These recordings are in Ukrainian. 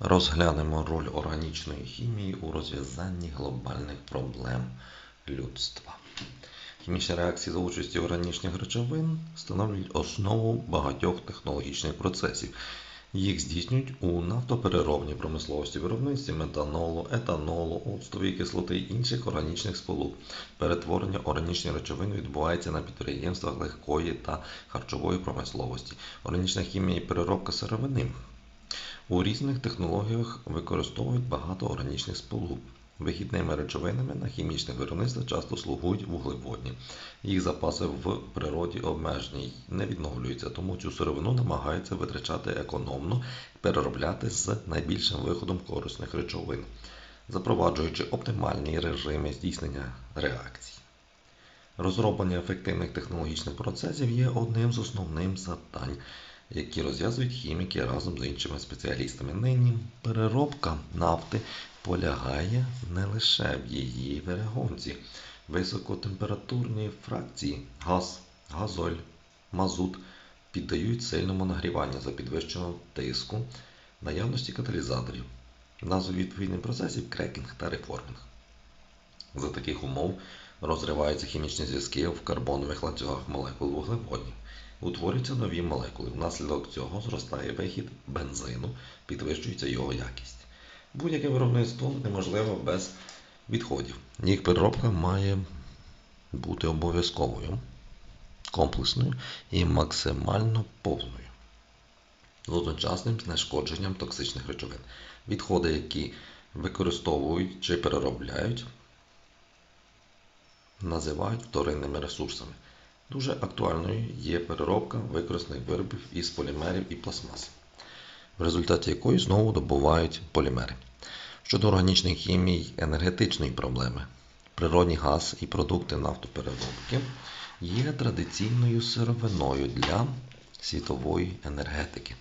Розглянемо роль органічної хімії у розв'язанні глобальних проблем людства. Хімічні реакції за участі органічних речовин становлять основу багатьох технологічних процесів. Їх здійснюють у нафтопереробній промисловості виробництві метанолу, етанолу, оцтової кислоти і інших органічних сполук. Перетворення органічних речовин відбувається на підприємствах легкої та харчової промисловості. Органічна хімія і переробка сировини. У різних технологіях використовують багато органічних сполук. Вихідними речовинами на хімічних виробництвах часто слугують вуглеводні. Їх запаси в природі обмежені й не відновлюються, тому цю сировину намагаються витрачати економно і переробляти з найбільшим виходом корисних речовин, запроваджуючи оптимальні режими здійснення реакцій. Розроблення ефективних технологічних процесів є одним з основних завдань, які розв'язують хіміки разом з іншими спеціалістами. Нині переробка нафти полягає не лише в її перегонці. Високотемпературні фракції газ, газоль, мазут піддають сильному нагріванню за підвищеного тиску, наявності каталізаторів, назви відповідних процесів крекінг та реформинг. За таких умов розриваються хімічні зв'язки в карбонових ланцюгах молекул вуглеводнів. Утворюються нові молекули. Внаслідок цього зростає вихід бензину, підвищується його якість. Будь-яке виробництво неможливе без відходів. Їх переробка має бути обов'язковою, комплексною і максимально повною. З одночасним знешкодженням токсичних речовин. Відходи, які використовують чи переробляють, називають вторинними ресурсами. Дуже актуальною є переробка використаних виробів із полімерів і пластмаси, в результаті якої знову добувають полімери. Щодо органічної хімії енергетичної проблеми, природний газ і продукти нафтопереробки є традиційною сировиною для світової енергетики.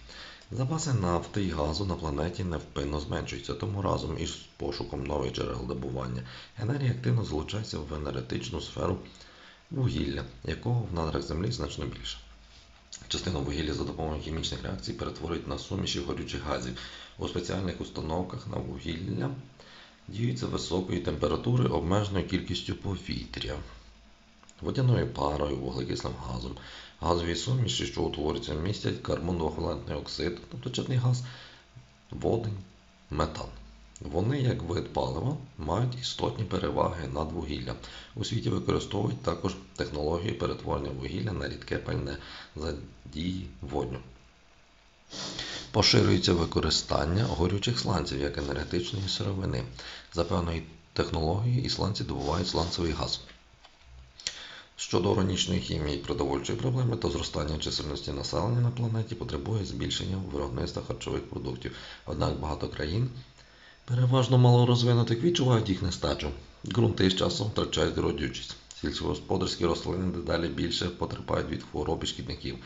Запаси нафти і газу на планеті невпинно зменшуються, тому разом із пошуком нових джерел добування енергія активно залучається в енергетичну сферу вугілля, якого в надрах Землі значно більше. Частину вугілля за допомогою хімічних реакцій перетворюють на суміші горючих газів. У спеціальних установках на вугілля діються високої температури обмеженою кількістю повітря, водяною парою, вуглекислим газом. Газові суміші, що утворюються, містять карбон-двохвалентний оксид, тобто чадний газ, водень, метан. Вони, як вид палива, мають істотні переваги над вугіллям. У світі використовують також технології перетворення вугілля на рідке пальне за дії водню. Поширюється використання горючих сланців як енергетичної сировини. За певної технології і сланці добувають сланцевий газ. Щодо органічної хімії і продовольчої проблеми, то зростання чисельності населення на планеті потребує збільшення виробництва харчових продуктів. Однак багато країн переважно малорозвинутих відчувають їх нестачу. Ґрунти з часом втрачають родючість. Сільськогосподарські рослини дедалі більше потерпають від хвороб і шкідників.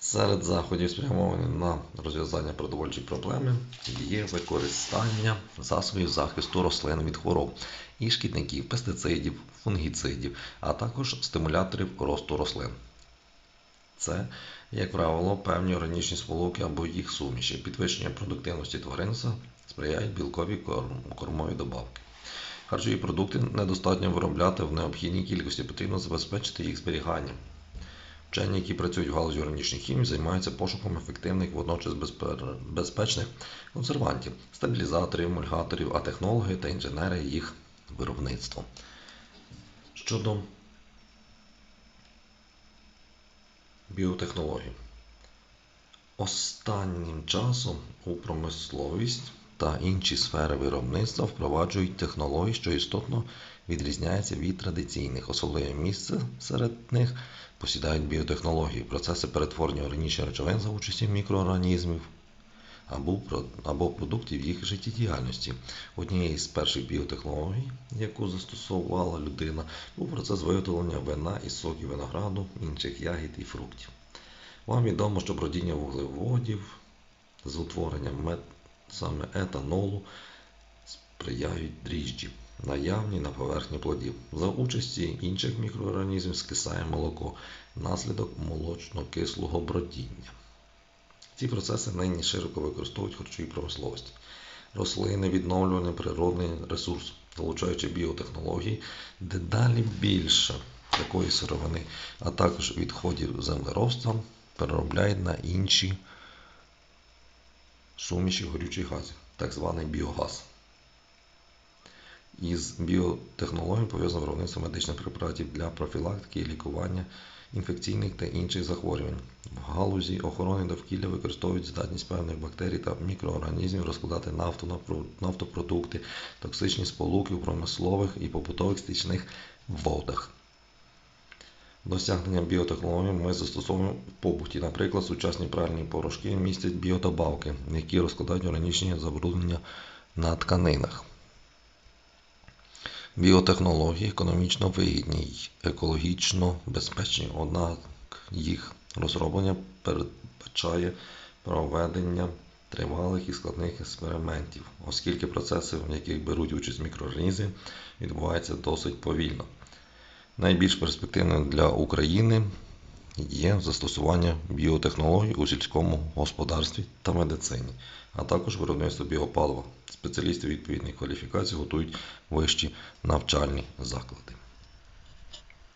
Серед заходів, спрямованих на розв'язання продовольчої проблеми, є використання засобів захисту рослин від хвороб і шкідників, пестицидів, фунгіцидів, а також стимуляторів росту рослин. Це, як правило, певні органічні сполуки або їх суміші. Підвищення продуктивності тваринства сприяють білкові кормові добавки. Харчові продукти недостатньо виробляти в необхідній кількості, потрібно забезпечити їх зберігання. Вчені, які працюють в галузі органічної хімії, займаються пошуком ефективних, водночас безпечних консервантів, стабілізаторів, емульгаторів, а технологи та інженери їх виробництва. Щодо біотехнологій. Останнім часом у промисловість та інші сфери виробництва впроваджують технології, що істотно відрізняються від традиційних. Особливе місце серед них посідають біотехнології, процеси перетворення органічних речовин за участі мікроорганізмів або, продуктів їх життєдіяльності. Однією з перших біотехнологій, яку застосовувала людина, був процес виготовлення вина із соків винограду, інших ягід і фруктів. Вам відомо, що бродіння вуглеводів з утворенням саме етанолу сприяють дріжджі, наявні на поверхні плодів. За участі інших мікроорганізмів скисає молоко, наслідок молочно-кислого бродіння. Ці процеси нині широко використовують в харчовій промисловості. Рослини, відновлюваний природний ресурс, залучаючи біотехнології, дедалі більше такої сировини, а також відходів землеробства переробляють на інші суміші горючих газів, так званий біогаз. Із біотехнологіями пов'язано виробництво медичних препаратів для профілактики і лікування інфекційних та інших захворювань. В галузі охорони довкілля використовують здатність певних бактерій та мікроорганізмів розкладати нафту, нафтопродукти, токсичні сполуки у промислових і побутових стічних водах. Досягнення біотехнологій ми застосовуємо в побуті. Наприклад, сучасні пральні порошки містять біодобавки, які розкладають органічні забруднення на тканинах. Біотехнології економічно вигідні й екологічно безпечні, однак їх розроблення передбачає проведення тривалих і складних експериментів, оскільки процеси, в яких беруть участь мікроорганізми, відбуваються досить повільно. Найбільш перспективним для України є застосування біотехнологій у сільському господарстві та медицині, а також виробництво біопалива. Спеціалісти відповідних кваліфікацій готують вищі навчальні заклади.